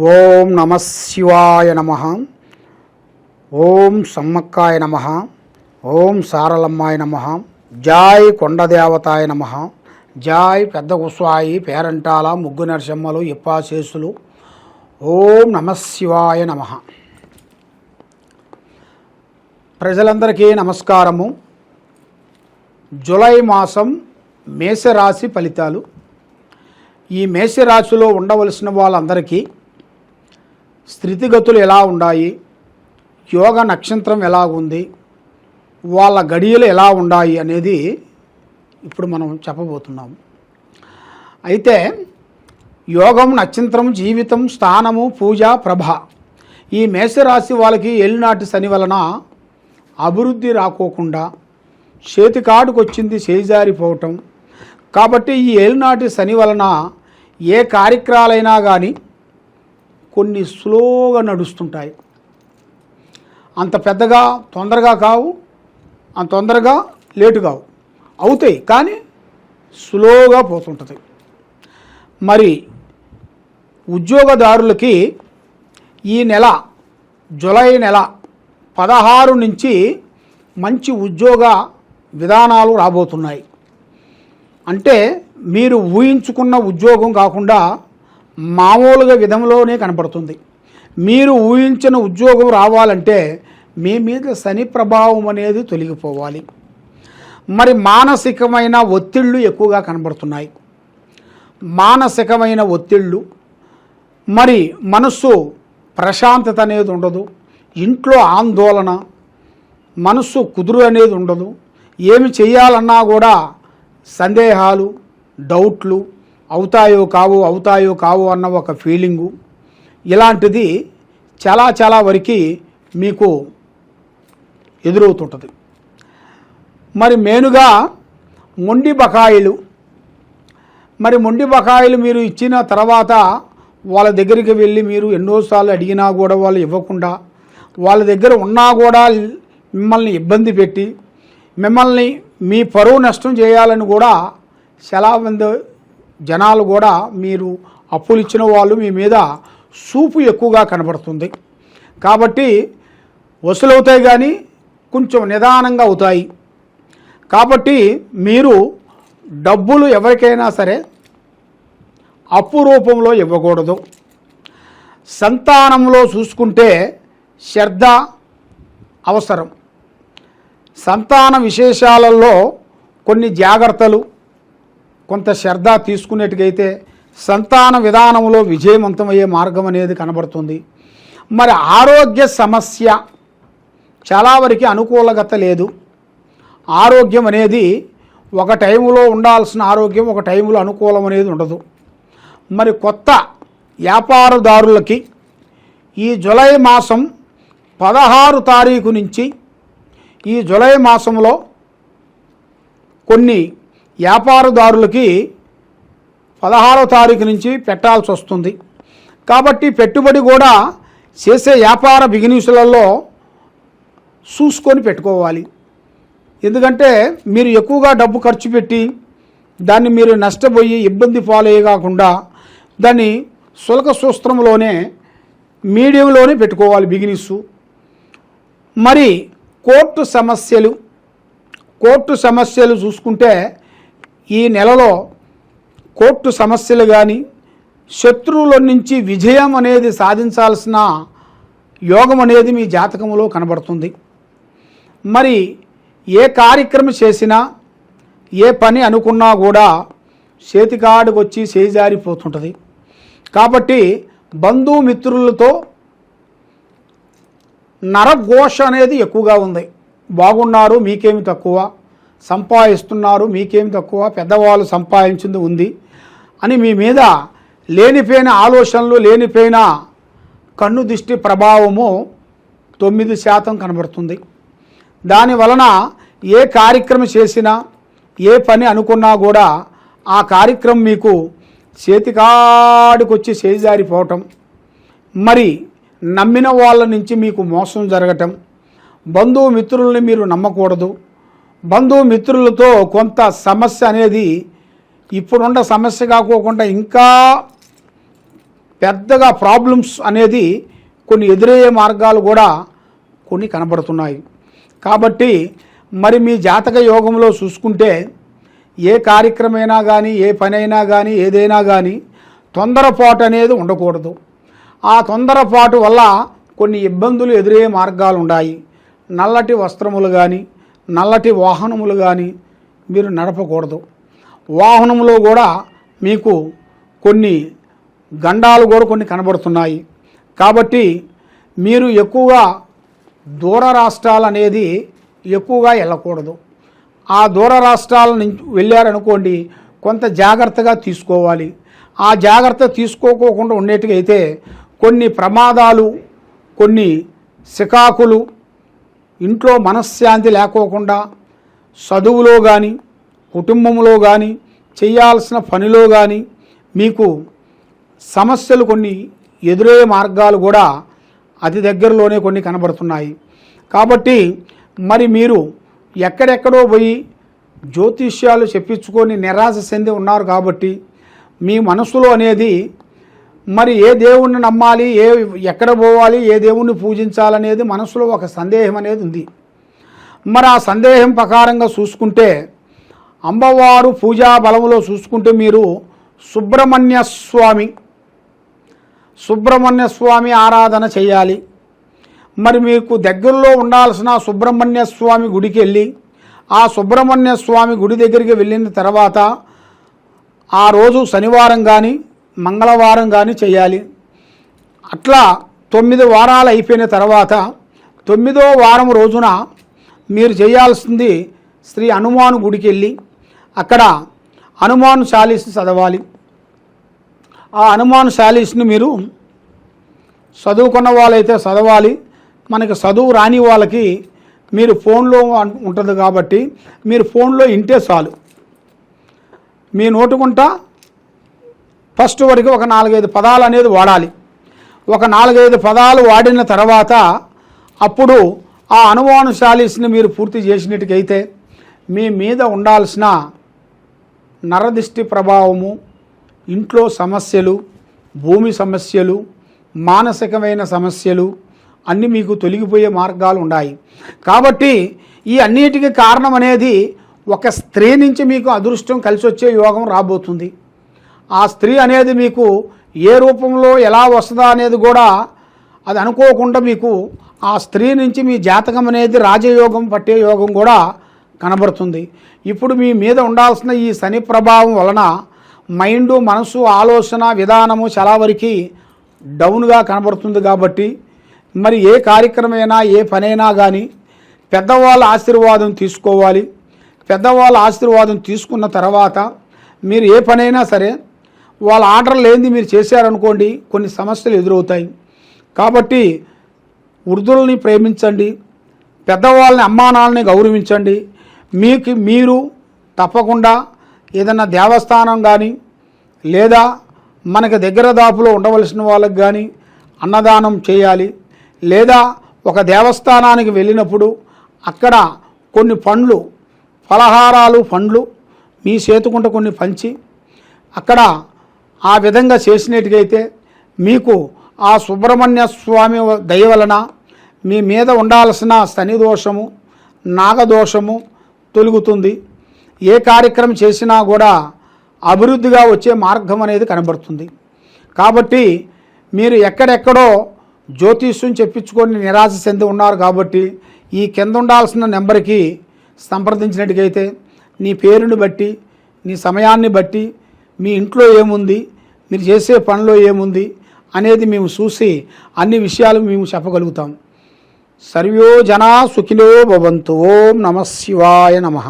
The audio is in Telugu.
ఓం నమ శివాయ నమ. ఓం సమ్మక్కాయ నమ. ఓం సారలమ్మాయ నమ. జాయ్ కొండదేవతాయ నమ. జాయ్ పెద్ద కుస్వాయి పేరంటాల ముగ్గు నరసింహలు ఇప్పాశేసులు. ఓం నమ శివాయ నమ. ప్రజలందరికీ నమస్కారము. జులై మాసం మేషరాశి ఫలితాలు. ఈ మేషరాశిలో ఉండవలసిన వాళ్ళందరికీ స్థితిగతులు ఎలా ఉన్నాయి యోగ నక్షత్రం ఎలా ఉంది? వాళ్ళ గడియలు ఎలా ఉన్నాయి అనేది ఇప్పుడు మనం చెప్పబోతున్నాం. అయితే యోగం నక్షత్రం జీవితం స్థానము పూజ ప్రభ ఈ మేషరాశి వాళ్ళకి ఏలినాటి శని వలన అభివృద్ధి రాకోకుండా చేతికాడుకు వచ్చింది చేజారిపోవటం. కాబట్టి ఈ ఏలినాటి శని వలన ఏ కార్యక్రమాలైనా కానీ కొన్ని స్లోగా నడుస్తుంటాయి. అంత పెద్దగా తొందరగా కావు అంత తొందరగా లేటు కావు. అవుతాయి కానీ స్లోగా పోతుంటుంది. మరి ఉద్యోగదారులకి ఈ నెల జులై నెల పదహారు నుంచి మంచి ఉద్యోగ విధానాలు రాబోతున్నాయి. అంటే మీరు ఊహించుకున్న ఉద్యోగం కాకుండా మామూలుగా విధంలోనే కనపడుతుంది మీరు ఊహించిన ఉద్యోగం రావాలంటే మీ మీద శని ప్రభావం అనేది తొలగిపోవాలి. మరి మానసికమైన ఒత్తిళ్ళు ఎక్కువగా కనబడుతున్నాయి. మానసికమైన ఒత్తిళ్ళు మరి మనస్సు ప్రశాంతత అనేది ఉండదు ఇంట్లో ఆందోళన మనస్సు కుదురు అనేది ఉండదు. ఏమి చేయాలన్నా కూడా సందేహాలు డౌట్లు అవుతాయో కావు అవుతాయో కావు అన్న ఒక ఫీలింగు ఇలాంటిది చాలా చాలా వరకు మీకు ఎదురవుతుంటుంది. మరి మెయిన్గా మొండి బకాయిలు మరి మొండి బకాయిలు మీరు ఇచ్చిన తర్వాత వాళ్ళ దగ్గరికి వెళ్ళి మీరు ఎన్నోసార్లు అడిగినా కూడా వాళ్ళు ఇవ్వకుండా వాళ్ళ దగ్గర ఉన్నా కూడా మిమ్మల్ని ఇబ్బంది పెట్టి మిమ్మల్ని మీ పరువు నష్టం చేయాలని కూడా చాలా మంది జనాలు కూడా మీరు అప్పులు ఇచ్చిన వాళ్ళు మీ మీద సూపు ఎక్కువగా కనబడుతుంది. కాబట్టి వసూలవుతాయి కానీ కొంచెం నిదానంగా అవుతాయి. కాబట్టి మీరు డబ్బులు ఎవరికైనా సరే అప్పు రూపంలో ఇవ్వకూడదు. సంతానంలో చూసుకుంటే శ్రద్ధ అవసరం. సంతాన విశేషాలలో కొన్ని జాగ్రత్తలు కొంత శ్రద్ధ తీసుకునేట్టుగైతే సంతాన విధానంలో విజయవంతమయ్యే మార్గం అనేది కనబడుతుంది. మరి ఆరోగ్య సమస్య చాలా వరకు అనుకూలగత లేదు. ఆరోగ్యం అనేది ఒక టైంలో ఉండాల్సిన ఆరోగ్యం ఒక టైంలో అనుకూలం అనేది ఉండదు. మరి కొత్త వ్యాపారదారులకి ఈ జులై మాసం పదహారు తారీఖు నుంచి ఈ జులై మాసంలో కొన్ని వ్యాపారదారులకి పదహారో తారీఖు నుంచి పెట్టాల్సి వస్తుంది. కాబట్టి పెట్టుబడి కూడా చేసే వ్యాపార బిగినీసులలో చూసుకొని పెట్టుకోవాలి. ఎందుకంటే మీరు ఎక్కువగా డబ్బు ఖర్చు పెట్టి దాన్ని మీరు నష్టపోయి ఇబ్బంది పాలయ్యే కాకుండా దాన్ని శుల్క సూత్రంలోనే మీడియంలోనే పెట్టుకోవాలి బిగినిస్ మరి కోర్టు సమస్యలు కోర్టు సమస్యలు చూసుకుంటే ఈ నెలలో కోర్టు సమస్యలు కానీ శత్రువుల నుంచి విజయం అనేది సాధించాల్సిన యోగం అనేది మీ జాతకంలో కనబడుతుంది. మరి ఏ కార్యక్రమం చేసినా ఏ పని అనుకున్నా కూడా చేతికాడికి వచ్చి చేజారిపోతుంటుంది. కాబట్టి బంధుమిత్రులతో నరఘోష అనేది ఎక్కువగా ఉంది. బాగున్నారు మీకేమి తక్కువ? సంపాదిస్తున్నారు మీకేం తక్కువ పెద్దవాళ్ళు సంపాదించింది ఉంది అని మీ మీద లేనిపోయిన ఆలోచనలు లేనిపోయిన కన్ను దిష్టి ప్రభావము తొమ్మిది శాతం కనబడుతుంది. దాని వలన ఏ కార్యక్రమం చేసినా ఏ పని అనుకున్నా కూడా ఆ కార్యక్రమం మీకు చేతికాడికొచ్చి చేజారిపోవటం మరి నమ్మిన వాళ్ళ నుంచి మీకు మోసం జరగటం బంధుమిత్రుల్ని మీరు నమ్మకూడదు. బంధుమిత్రులతో కొంత సమస్య అనేది ఇప్పుడున్న సమస్య కాకోకుండా ఇంకా పెద్దగా ప్రాబ్లమ్స్ అనేది కొన్ని ఎదురయ్యే మార్గాలు కూడా కొన్ని కనబడుతున్నాయి. కాబట్టి మరి మీ జాతక యోగంలో చూసుకుంటే ఏ కార్యక్రమైనా కానీ ఏ పనైనా కానీ ఏదైనా కానీ తొందరపాటు అనేది ఉండకూడదు. ఆ తొందరపాటు వల్ల కొన్ని ఇబ్బందులు ఎదురయ్యే మార్గాలు ఉన్నాయి నల్లటి వస్త్రములు కానీ నల్లటి వాహనములు కానీ మీరు నడపకూడదు. వాహనంలో కూడా మీకు కొన్ని గండాలు కూడా కొన్ని కనబడుతున్నాయి. కాబట్టి మీరు ఎక్కువగా దూర రాష్ట్రాలు అనేది ఎక్కువగా వెళ్ళకూడదు. ఆ దూర రాష్ట్రాల నుంచి వెళ్ళారనుకోండి కొంత జాగ్రత్తగా తీసుకోవాలి. ఆ జాగ్రత్త తీసుకోకోకుండా ఉండేట్టుగా అయితే కొన్ని ప్రమాదాలు కొన్ని సికాకులు ఇంట్లో మనశ్శాంతి లేకోకుండా చదువులో కానీ కుటుంబంలో కానీ చేయాల్సిన పనిలో కానీ మీకు సమస్యలు కొన్ని ఎదురయ్యే మార్గాలు కూడా అతి దగ్గరలోనే కొన్ని కనబడుతున్నాయి. కాబట్టి మరి మీరు ఎక్కడెక్కడో పోయి జ్యోతిష్యాలు చెప్పించుకొని నిరాశ చెంది ఉన్నారు కాబట్టి మీ మనసులో అనేది మరి ఏ దేవుణ్ణి నమ్మాలి ఏ ఎక్కడ పోవాలి ఏ దేవుణ్ణి పూజించాలనేది మనసులో ఒక సందేహం అనేది ఉంది. మరి ఆ సందేహం ప్రకారంగా చూసుకుంటే అమ్మవారు పూజా బలములో చూసుకుంటే మీరు సుబ్రహ్మణ్య స్వామి సుబ్రహ్మణ్య స్వామి ఆరాధన చేయాలి. మరి మీకు దగ్గరలో ఉండాల్సిన సుబ్రహ్మణ్య స్వామి గుడికి వెళ్ళి ఆ సుబ్రహ్మణ్య స్వామి గుడి దగ్గరికి వెళ్ళిన తర్వాత ఆ రోజు శనివారం కానీ మంగళవారం కానీ చేయాలి. అట్లా తొమ్మిది వారాలు అయిపోయిన తర్వాత తొమ్మిదో వారం రోజున మీరు చేయాల్సింది శ్రీ హనుమాను గుడికి వెళ్ళి అక్కడ హనుమాన్ శాలీస్ చదవాలి. ఆ హనుమాన్ శాలీస్ని మీరు చదువుకున్న వాళ్ళైతే చదవాలి. మనకి చదువు రాని వాళ్ళకి మీరు ఫోన్లో ఉంటుంది కాబట్టి మీరు ఫోన్లో ఇంటే చాలు. మీ నోటుకుంటా ఫస్ట్ వరకు ఒక నాలుగైదు పదాలు అనేది వాడాలి. ఒక నాలుగైదు పదాలు వాడిన తర్వాత అప్పుడు ఆ అనుమాన మీరు పూర్తి చేసినట్టుకైతే మీ మీద ఉండాల్సిన నరదిష్టి ప్రభావము ఇంట్లో సమస్యలు భూమి సమస్యలు మానసికమైన సమస్యలు అన్నీ మీకు తొలగిపోయే మార్గాలు ఉన్నాయి. కాబట్టి ఈ అన్నిటికీ కారణం అనేది ఒక స్త్రీ నుంచి మీకు అదృష్టం కలిసి వచ్చే యోగం రాబోతుంది. ఆ స్త్రీ అనేది మీకు ఏ రూపంలో ఎలా వస్తుందా అనేది కూడా అది అనుకోకుండా మీకు ఆ స్త్రీ నుంచి మీ జాతకం అనేది రాజయోగం పట్టే యోగం కూడా కనబడుతుంది. ఇప్పుడు మీ మీద ఉండాల్సిన ఈ శని ప్రభావం వలన మైండ్ మనసు ఆలోచన విధానము చాలా వరకు డౌన్గా కనబడుతుంది కాబట్టి మరి ఏ కార్యక్రమైనా ఏ పనైనా కానీ పెద్దవాళ్ళ ఆశీర్వాదం తీసుకోవాలి. పెద్దవాళ్ళ ఆశీర్వాదం తీసుకున్న తర్వాత మీరు ఏ పనైనా సరే వాళ్ళ ఆర్డర్ లేనిది మీరు చేశారనుకోండి కొన్ని సమస్యలు ఎదురవుతాయి. కాబట్టి వృద్ధుల్ని ప్రేమించండి పెద్దవాళ్ళని అమ్మానాల్ని గౌరవించండి. మీకు మీరు తప్పకుండా ఏదన్నా దేవస్థానం కానీ లేదా మనకి దగ్గర దాపులో ఉండవలసిన వాళ్ళకి కానీ అన్నదానం చేయాలి. లేదా ఒక దేవస్థానానికి వెళ్ళినప్పుడు అక్కడ కొన్ని పండ్లు ఫలహారాలు పండ్లు మీ చేతుకుంట కొన్ని పంచి అక్కడ ఆ విధంగా చేసినట్టుగైతే మీకు ఆ సుబ్రహ్మణ్య స్వామి దయ వలన మీ మీద ఉండాల్సిన శని దోషము నాగదోషము తొలుగుతుంది. ఏ కార్యక్రమం చేసినా కూడా అభివృద్ధిగా వచ్చే మార్గం అనేది కనబడుతుంది. కాబట్టి మీరు ఎక్కడెక్కడో జ్యోతిష్యం చెప్పించుకొని నిరాశ చెంది ఉన్నారు కాబట్టి ఈ కింద ఉండాల్సిన నెంబర్కి సంప్రదించినట్టుగైతే నీ పేరుని బట్టి నీ సమయాన్ని బట్టి మీ ఇంట్లో ఏముంది? మీరు చేసే పనిలో ఏముంది? అనేది మేము చూసి అన్ని విషయాలు మేము చెప్పగలుగుతాం. సర్వో జనా సుఖిలో భవంతు. ఓం నమ శివాయ నమః.